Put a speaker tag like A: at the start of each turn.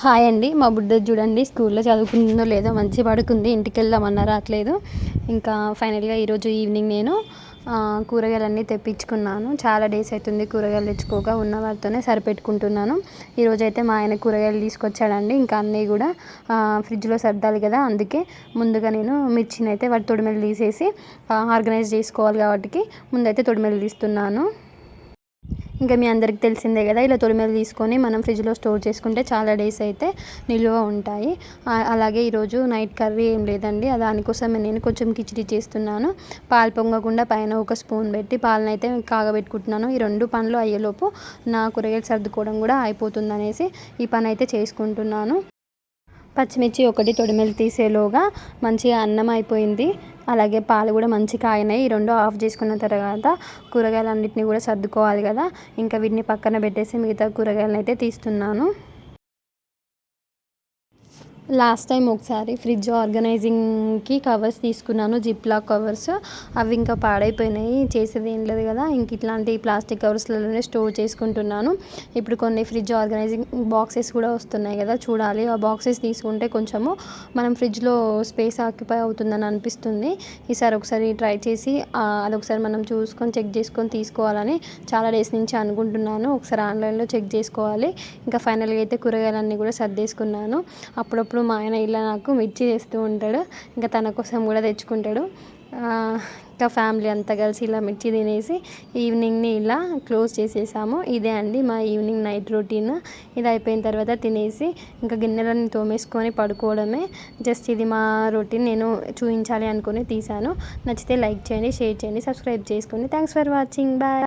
A: Hi అండి. మా బుడ్డ చూడండి స్కూల్లో చదువుకుందో లేదో మంచి పడుకుంది. ఇంటికి వెళ్దామన్నా రావట్లేదు ఇంకా ఫైనల్గా ఈరోజు ఈవినింగ్ నేను కూరగాయలన్నీ తెప్పించుకున్నాను. చాలా డేస్ అవుతుంది కూరగాయలు తెచ్చుకోగా ఉన్న వాటితోనే సరిపెట్టుకుంటున్నాను. ఈరోజు అయితే మా ఆయన కూరగాయలు తీసుకొచ్చాడండి. ఇంకా అన్నీ కూడా ఫ్రిడ్జ్లో సర్దాలి కదా అందుకే ముందుగా నేను మిర్చిని అయితే వాటి తొడిమెలు తీసేసి ఆర్గనైజ్ చేసుకోవాలి కాబట్టి ముందైతే తొడిమెలు తీస్తున్నాను. ఇంకా మీ అందరికి తెలిసిందే కదా ఇలా తొలిమెలు తీసుకొని మనం ఫ్రిడ్జ్లో స్టోర్ చేసుకుంటే చాలా డేస్ అయితే నిల్వ ఉంటాయి. అలాగే ఈరోజు నైట్ కర్రీ ఏం లేదండి. దానికోసం నేను కొంచెం కిచిడి చేస్తున్నాను. పాలు పొంగకుండా పైన ఒక స్పూన్ పెట్టి పాలను అయితే కాగబెట్టుకుంటున్నాను. ఈ రెండు పనులు అయ్యేలోపు నా కూరగాయలు సర్దుకోవడం కూడా అయిపోతుంది అనేసి ఈ పని అయితే చేసుకుంటున్నాను. పచ్చిమిర్చి ఒకటి తొడిమెలు తీసేలోగా మంచిగా అన్నం అయిపోయింది. అలాగే పాలు కూడా మంచి ఆయినాయి ఈ రెండు ఆఫ్ చేసుకున్న తర్వాత కూరగాయలన్నింటినీ కూడా సర్దుకోవాలి కదా. ఇంకా వీటిని పక్కన పెట్టేసి మిగతా కూరగాయలను అయితే తీస్తున్నాను. లాస్ట్ టైం ఒకసారి ఫ్రిడ్జ్ ఆర్గనైజింగ్కి కవర్స్ తీసుకున్నాను జిప్ లాక్ కవర్స్. అవి ఇంకా పాడైపోయినాయి చేసేది ఏం లేదు కదా. ఇంక ఇట్లాంటి ప్లాస్టిక్ కవర్స్లలోనే స్టోర్ చేసుకుంటున్నాను. ఇప్పుడు కొన్ని ఫ్రిడ్జ్ ఆర్గనైజింగ్ బాక్సెస్ కూడా వస్తున్నాయి కదా చూడాలి. ఆ బాక్సెస్ తీసుకుంటే కొంచెము మనం ఫ్రిడ్జ్లో స్పేస్ ఆక్యుపై అవుతుందని అనిపిస్తుంది. ఈసారి ఒకసారి ట్రై చేసి అదొకసారి మనం చూసుకొని చెక్ చేసుకొని తీసుకోవాలని చాలా డేస్ నుంచి అనుకుంటున్నాను. ఒకసారి ఆన్లైన్లో చెక్ చేసుకోవాలి. ఇంకా ఫైనల్గా అయితే కూరగాయలన్నీ కూడా సర్దేసుకున్నాను. అప్పుడప్పుడు అప్పుడప్పుడు మా ఆయన ఇలా నాకు మిర్చి చేస్తూ ఉంటాడు. ఇంకా తన కోసం కూడా తెచ్చుకుంటాడు. ఇంకా ఫ్యామిలీ అంతా కలిసి ఇలా మిర్చి తినేసి ఈవినింగ్ని ఇలా క్లోజ్ చేసేసాము. ఇదే అండి మా ఈవినింగ్ నైట్ రొటీన్. ఇది అయిపోయిన తర్వాత తినేసి ఇంకా గిన్నెలను తోమేసుకొని పడుకోవడమే. జస్ట్ ఇది మా రొటీన్. నేను చూపించాలి అనుకుని తీశాను. నచ్చితే లైక్ చేయండి షేర్ చేయండి సబ్స్క్రైబ్ చేసుకోండి. Thanks for watching. బాయ్.